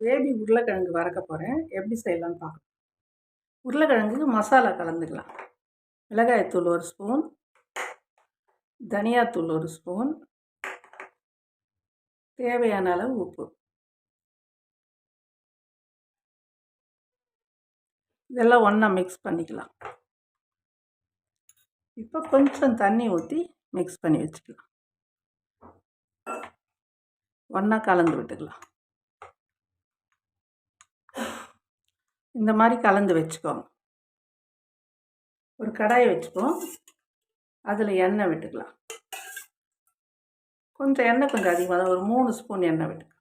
Baby உருளைக்கிழங்கு வறக்க போகிறேன் எப்படி செய்யலான்னு பார்க்கலாம் உருளைக்கிழங்குக்கு மசாலா கலந்துக்கலாம். மிளகாய்த்தூள் ஒரு ஸ்பூன். தனியாத்தூள் ஒரு ஸ்பூன். தேவையான அளவு உப்பு. இதெல்லாம் ஒன்றா மிக்ஸ் பண்ணிக்கலாம். இப்போ கொஞ்சம் தண்ணி ஊற்றி மிக்ஸ் பண்ணி வச்சுக்கலாம். ஒன்றா கலந்து விட்டுக்கலாம். இந்த மாதிரி கலந்து வச்சுக்கோங்க. ஒரு கடாயை வச்சுப்போம் அதில் எண்ணெய் விட்டுக்கலாம். கொஞ்சம் எண்ணெய் கொஞ்சம் அதிகமாக தான் ஒரு மூணு ஸ்பூன் எண்ணெய் விட்டுக்கலாம்.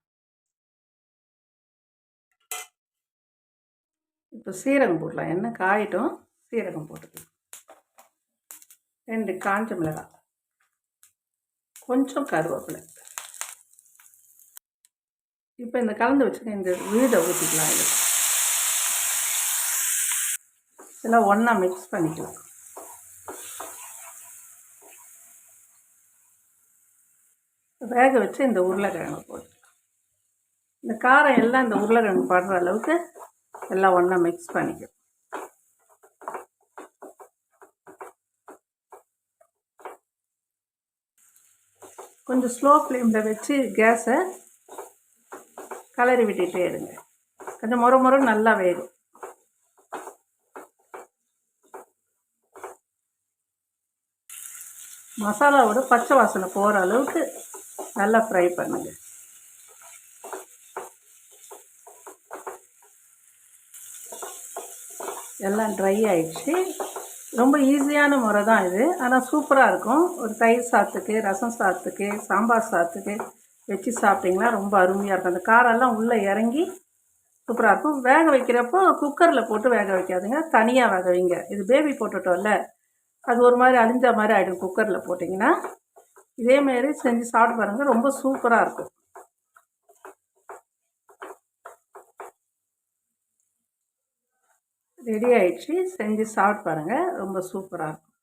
இப்போ சீரகம் போடலாம். எண்ணெய் காயிட்டும் சீரகம் போட்டுக்கலாம். ரெண்டு காஞ்ச மிளகாய். கொஞ்சம் கருவேப்பிலை. இப்போ இந்த கலந்து வச்சுக்க இந்த விழுதை ஊற்றிக்கலாம் இது இதெல்லாம் ஒன்றா மிக்ஸ் பண்ணிக்கலாம். வேக வச்சு இந்த உருளைக்கிழங்கு போட்டுக்கலாம் இந்த காரம் எல்லாம் இந்த உருளைக்கிழங்கு படுற அளவுக்கு எல்லாம் ஒன்றா மிக்ஸ் பண்ணிக்கும் கொஞ்சம் ஸ்லோ ஃப்ளேமில் வச்சு கேஸை கலரி விட்டுகிட்டே இருங்க. கொஞ்சம் முறை முறை நல்லா வேகும். மசாலாவோட பச்சை வாசனை போகிற அளவுக்கு நல்லா ஃப்ரை பண்ணுங்க. எல்லாம் ட்ரை ஆயிடுச்சு. ரொம்ப ஈஸியான முறை தான் இது. ஆனால் சூப்பராக இருக்கும். ஒரு தயிர் சாதத்துக்கு ரசம் சாதத்துக்கு சாம்பார் சாதத்துக்கு வச்சு சாப்பிட்டிங்கன்னா ரொம்ப அருமையாக இருக்கும். அந்த காரெல்லாம் உள்ளே இறங்கி சூப்பராக இருக்கும். வேக வைக்கிறப்போ குக்கரில் போட்டு வேக வைக்காதுங்க. தனியாக வேக வைங்க. இது பேபி போட்டுட்டோம்ல அது ஒரு மாதிரி அழிஞ்ச மாதிரி ஆகிடும் குக்கரில் போட்டிங்கன்னா. இதேமாரி செஞ்சு சாப்பிட்டு பாருங்கள் ரொம்ப சூப்பராக இருக்கும். ரெடி ஆயிடுச்சு செஞ்சு சாப்பிட்டு பாருங்கள் ரொம்ப சூப்பராக இருக்கும்.